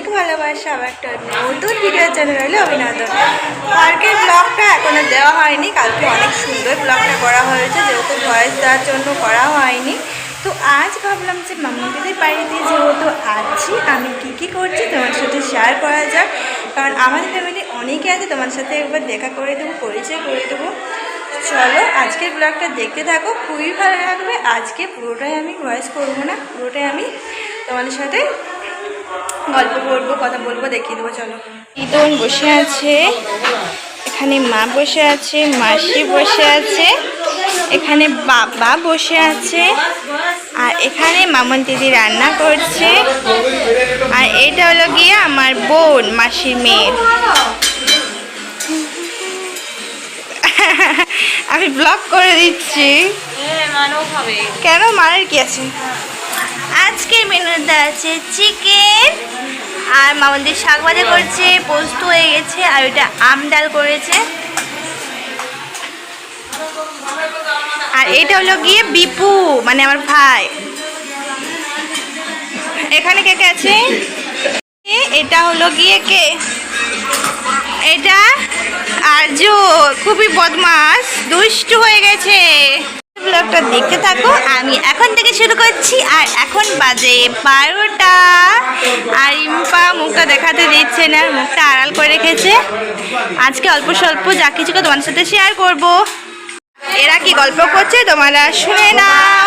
অনেক ভালোবাসা আবার একটা নতুন ভিডিওর জন্য রইল অভিনন্দন। কালকের ব্লগটা এখন আর দেওয়া হয়নি, কালকে অনেক সুন্দর ব্লগটা করা হয়েছে, যেহেতু ভয়েস দেওয়ার জন্য করা হয়নি। তো আজ ভাবলাম যে মাম্মাদিদের বাড়িতে যেহেতু আছি, আমি কী কী করছি তোমার সাথে শেয়ার করা যাক। কারণ আমাদের ফ্যামিলি অনেকে আছে তোমার সাথে একবার দেখা করে দেবো, পরিচয় করে দেবো। চলো আজকের ব্লগটা দেখতে থাকো, খুবই ভালো লাগবে। আজকে পুরোটাই আমি ভয়েস করব না, পুরোটাই আমি তোমাদের সাথে গল্প করব কথা বলব দেখিয়ে দেবো চলো। ইদন বসে আছে এখানে মা বসে আছে মাসি বসে আছে এখানে বাবা বসে আছে আর এখানে মামন দিদি রান্না করছে আর এটা হলো গিয়ে আমার বোন মাসির মেয়ে। আমি ব্লগ করে দিচ্ছি। কেন মারের কি আছে? আজকের মেনুতে আছে চিকেন আর মামনদের শাক ভাজা করছে পোস্ত হয়ে গেছে আর ওইটা আম ডাল করেছে। আর এটা হলো গিয়ে বিপু মানে আমার ভাই। এখানে কে কে আছে? এটা হলো গিয়ে কে? এটা আর্য খুবই বদমাস দুষ্টু হয়ে গেছে। ব্লগটা দেখতে থাকো। আমি এখন থেকে শুরু করছি, আর এখন বাজে বারোটা। আর ইম্পা মুখটা দেখাতে দিচ্ছে না, মুখটা আড়াল করে রেখেছে। আজকে অল্প স্বল্প যা কিছু তোমার সাথে শেয়ার করব। এরা কি গল্প করছে, তোমারা শুনে নাও।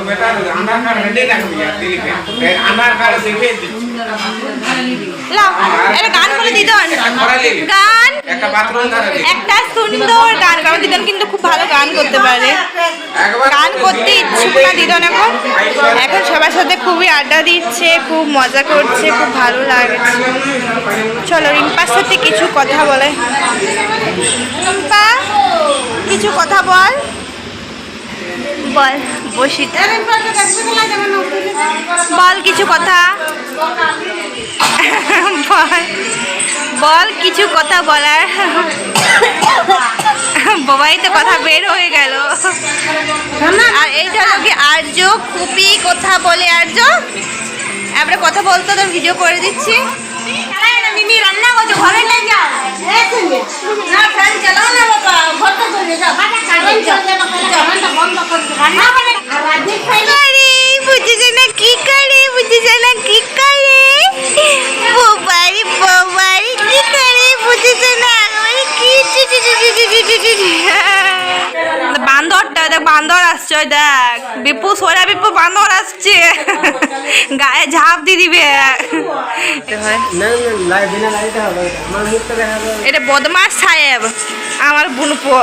তো বেটা, আধার কার্ড হেঁটে রাখবি আর দিলিপে। আধার কার্ড দেখে দিচ্ছি। একটা গান করা লেগে। গান? একটা বাথরুম একটা সুন্দর গান কারণ দিদন কিন্তু খুব ভালো গান করতে পারে। গান করতে ইচ্ছুক না দিদন এখন। এখন সবার সাথে খুবই আড্ডা দিচ্ছে খুব মজা করছে খুব ভালো লাগছে। চলো রিম্পার সাথে কিছু কথা বলে। রিম্পা কিছু কথা বল। বল, বসি। বল কিছু কথা। বল বল কিছু কথা বলার। বাবাই তো কথা বের হয়ে গেল। আর এইটা হলো কি, আর্য খুবই কথা বলে, আর্য? এবারে কথা বলতো তোর ভিডিও করে দিচ্ছি। মিমি রান্না করছ ঘরে আশ্চর্য দেখ। বিপু সোরা বিপু বানর আসছে। গায়ে ঝাঁপ দিয়ে দিবে। এটা বদমাস সাহেব আমার বুনপো।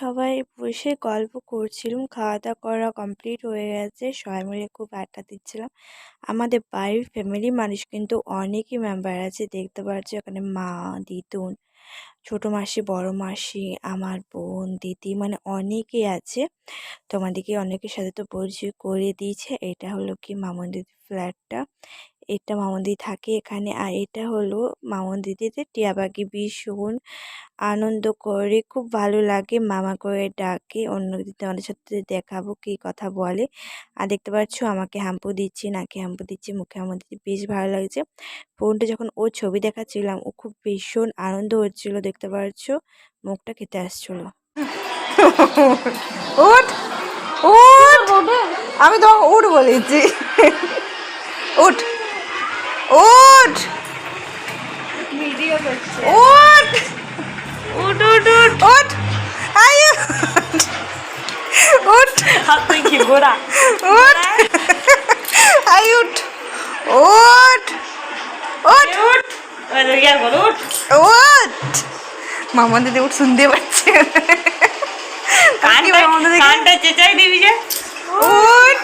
সবাই বসে গল্প করছিলাম খাওয়া দাওয়া করা কমপ্লিট হয়ে গেছে, সবাই মিলে খুব আড্ডা দিচ্ছিলাম। আমাদের বাড়ির ফ্যামিলি মানুষ কিন্তু অনেকই মেম্বার আছে, দেখতে পাচ্ছি এখানে মা, দিদুন, ছোটো মাসি, বড় মাসি, আমার বোন, দিদি মানে অনেকেই আছে। তোমাদেরকে অনেকের সাথে তো পরিচয় করে দিয়েছে, এটা হলো কি মামন দিদির ফ্ল্যাটটা এটা মামন দিদি থাকে এখানে। আর এটা হলো মামন দিদিতে পাখি ভীষণ আনন্দ করে, খুব ভালো লাগে মামা করে ডাকে। অন্য তোমাদের সাথে দেখাবো কী কথা বলে। আর দেখতে পাচ্ছ আমাকে হাম্পু দিচ্ছে, নাকে হাম্পু দিচ্ছি, মুখে হাম্পু দিচ্ছি, বেশ ভালো লাগছে। ফোনটা যখন ওর ছবি দেখাচ্ছিলাম, ও খুব ভীষণ আনন্দ হচ্ছিল। দেখতে পাচ্ছ, মুখটা খেতে আসছিল। আমি তোমাকে উঠ বলেছি। উঠ। উঠ। উঠ। উঠ উঠ উঠ। উঠ। আয়ু উঠ। কি গোড়া উঠ। আই উঠ। উঠ। উঠ। উঠ। উঠ। মামা দিদি উঠ শুনতে পাচ্ছে। কানটা চেঁচাই দিবি যে। উঠ।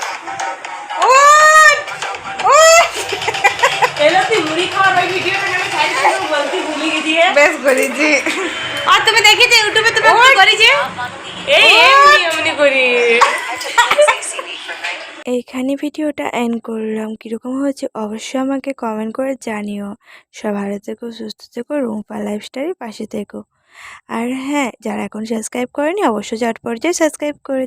বেশ করেছি। আর তুমি দেখেছ ইউটিউবে তুমি কি করেছে? এই এমনি এমনি করি। এইখানে ভিডিওটা এন্ড করলাম। কীরকম হয়েছে অবশ্যই আমাকে কমেন্ট করে জানিও। সব ভালো থেকো সুস্থ থেকো রুম্পা লাইফস্টাইলের পাশে থেকো। আর হ্যাঁ যারা এখন সাবস্ক্রাইব করেনি অবশ্যই চট পর্যায়ে সাবস্ক্রাইব করে